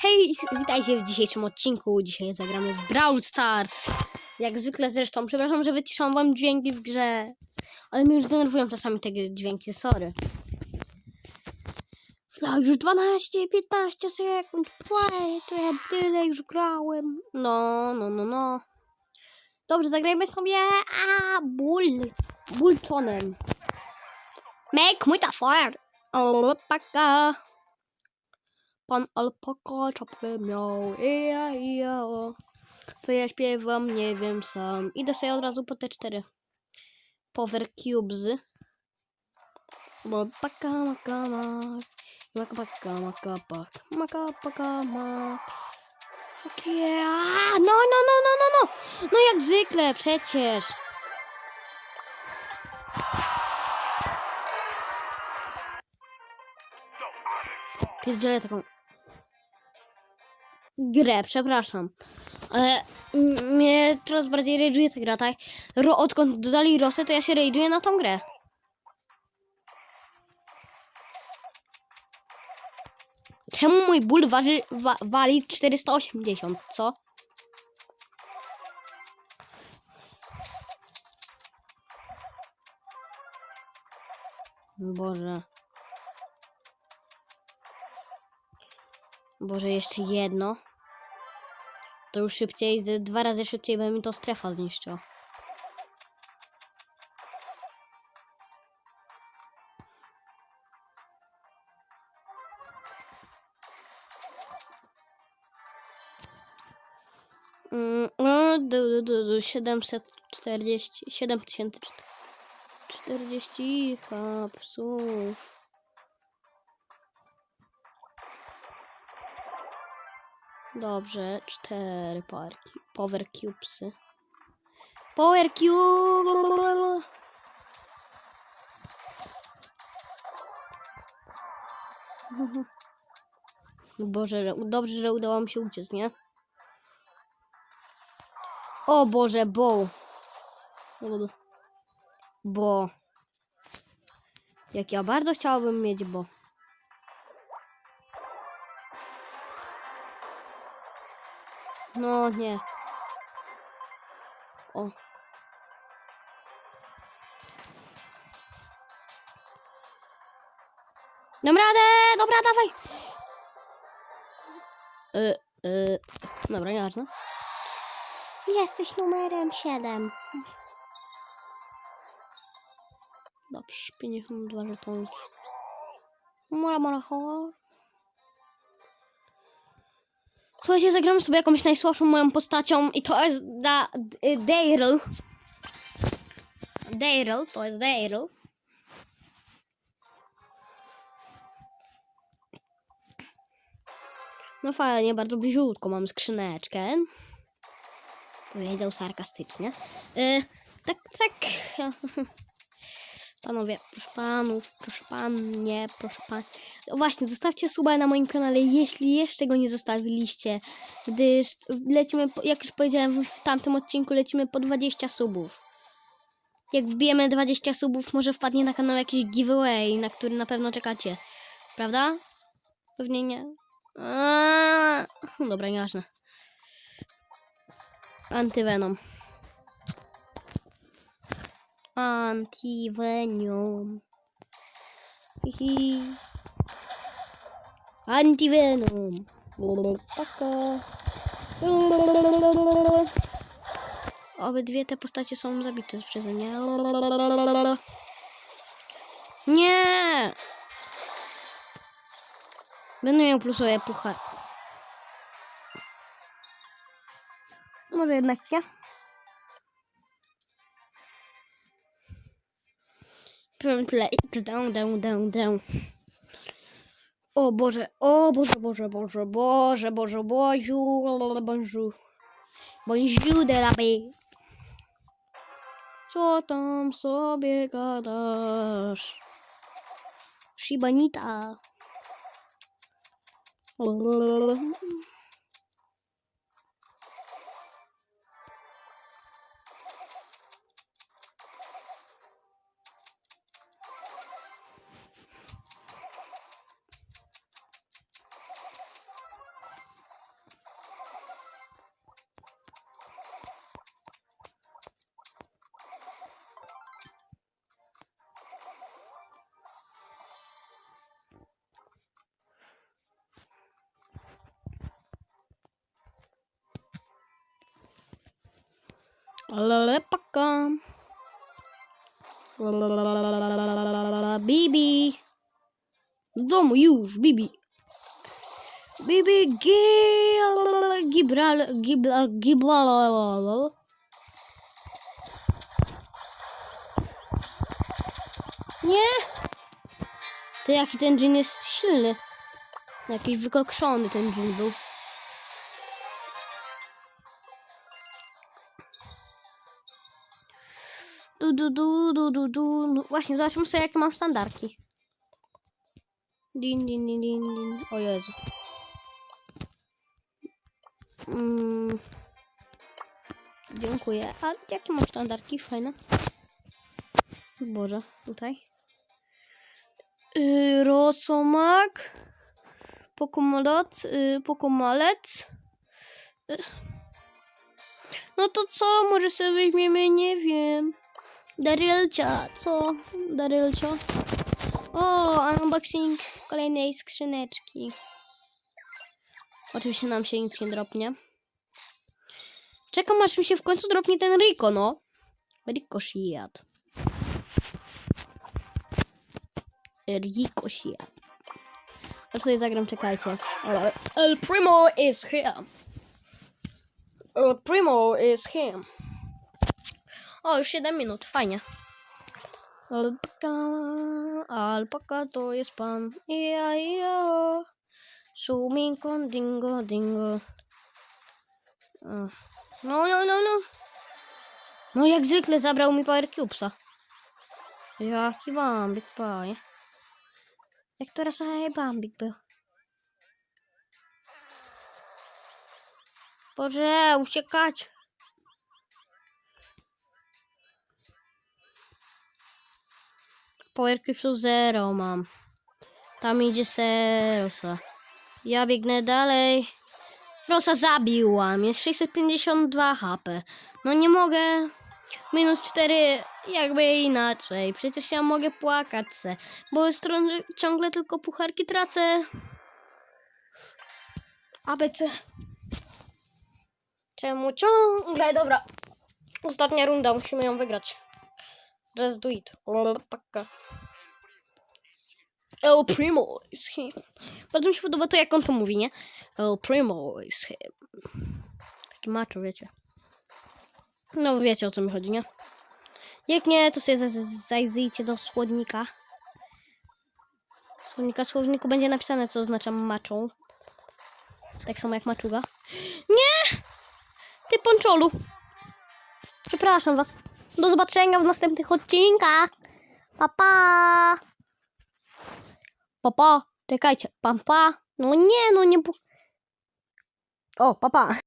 Hej, witajcie w dzisiejszym odcinku. Dzisiaj zagramy w Brawl Stars. Jak zwykle zresztą, przepraszam, że wyciszam wam dźwięki w grze, ale mnie już denerwują czasami te dźwięki, sorry. No, już 12, 15 sekund, play, to ja tyle już grałem. No, no, no, no. Dobrze, zagrajmy sobie, a, ból, bulczonem. Make mój tafor. Alpaka. Pan alpaka czapkę miał. Ija, ija, o. Co ja śpiewam, nie wiem sam. Idę sobie od razu po te cztery. Power Cubes. Alpaka, maka, mak. Maka, paka, maka, pak. Maka, paka. No, no, no, no, no, no. No jak zwykle, przecież. Pierdzielę taką grę, przepraszam. Ale mnie coraz bardziej rage'uje ta gra, tak? Ro, odkąd dodali Rosę, to ja się rage'uję na tą grę. Czemu mój ból waży, wa, wali 480, co? Boże. Boże, jeszcze jedno. To już szybciej, dwa razy szybciej by mi to strefa zniszczyła. Mm, no, du, du, du, du, 740, 7040 hapsów. Dobrze, cztery parki. Power cubesy. Power cube. Boże, że- dobrze, że udało mi się uciec, nie? O Boże, bo. Bo. Jak ja bardzo chciałabym mieć bo. No nie. O. Dam radę! Dobra, dawaj! Y, y, dobra, nieważne. Jesteś numerem 7. Dobrze, 52 żetonki. Mora, mora, ho. Słuchajcie, zagramy sobie jakąś najsłabszą moją postacią i to jest da, Daryl. Daryl, to jest Daryl. No fajnie, bardzo bliziutko mam skrzyneczkę. Powiedział sarkastycznie. Y, tak, tak. Panowie, proszę panów, proszę panie, proszę pan. Właśnie, zostawcie suba na moim kanale, jeśli jeszcze go nie zostawiliście, gdyż lecimy, jak już powiedziałem w tamtym odcinku, lecimy po 20 subów. Jak wbijemy 20 subów, może wpadnie na kanał jakiś giveaway, na który na pewno czekacie. Prawda? Pewnie nie. Aaaa, dobra, nieważne. Antyvenom. Antivenom. Hihi. Antivenom. Paka. Obydwie te postacie są zabite przeze mnie. Nie! Będę miał plusowe puchar. Może jednak nie? Powiem tyle. X down, down, down, down. O Boże, o Boże, Boże, Boże, Boże, Boże, Boziu, bonjour. Bonjour de la vie. Co tam sobie gadasz? Shibanita. Ale paka. Bibi. Do domu już, Bibi. Bibi Gil... Gibral... Gibral... Gibral... Nie! To jaki ten dżin jest silny. Jakiś wykokszony ten dżin był. Du, du, du, du, du. No Właśnie, zobaczmy sobie, jakie mam standardki. Din, din, din, din, din. O Jezu. Mm. Dziękuję. A jakie mam standardki? Fajne. Boże, tutaj. Yy, Rosomak. Pokomolot. Yy, Pokomalec. Yy. No to co? Może sobie weźmiemy, nie wiem. Darylcia, co? Darylcia. O, unboxing kolejnej skrzyneczki. Oczywiście nam się nic nie dropnie. Czekam aż mi się w końcu dropnie ten Rico, no. Rico Shiat. Rico Shiat. A tutaj zagram, czekajcie. El Primo is here. El Primo is here. O, już 7 minut, fajnie. Alpaka, alpaka to jest pan. Ija, ija. Suminko, dingo, dingo. No, no, no, no. No, jak zwykle zabrał mi Power Cubesa. Jaki bambik, panie. Jak to raz bambik był. Boże, uciekać. Power Cubesów zero mam. Tam idzie Serosa. Ja biegnę dalej. Rosa zabiłam. Jest 652 HP. No nie mogę. Minus 4, jakby inaczej. Przecież ja mogę płakać se. Bo ciągle tylko pucharki tracę. ABC. Czemu ciągle? Dobra. Ostatnia runda, musimy ją wygrać. Just do it. Paka. El Primo is him. Bardzo mi się podoba to, jak on to mówi, nie? El Primo is him. Taki macho, wiecie. No, wiecie o co mi chodzi, nie? Jak nie, to sobie zajrzyjcie do słownika. Słownika, słowniku będzie napisane, co oznacza maczą. Tak samo jak maczuga. Nie! Ty ponczolu. Przepraszam was. Do zobaczenia w następnych odcinkach. Pa, pa. Pa, pa. Czekajcie. Pa, pa. No nie, no nie. O, pa, pa.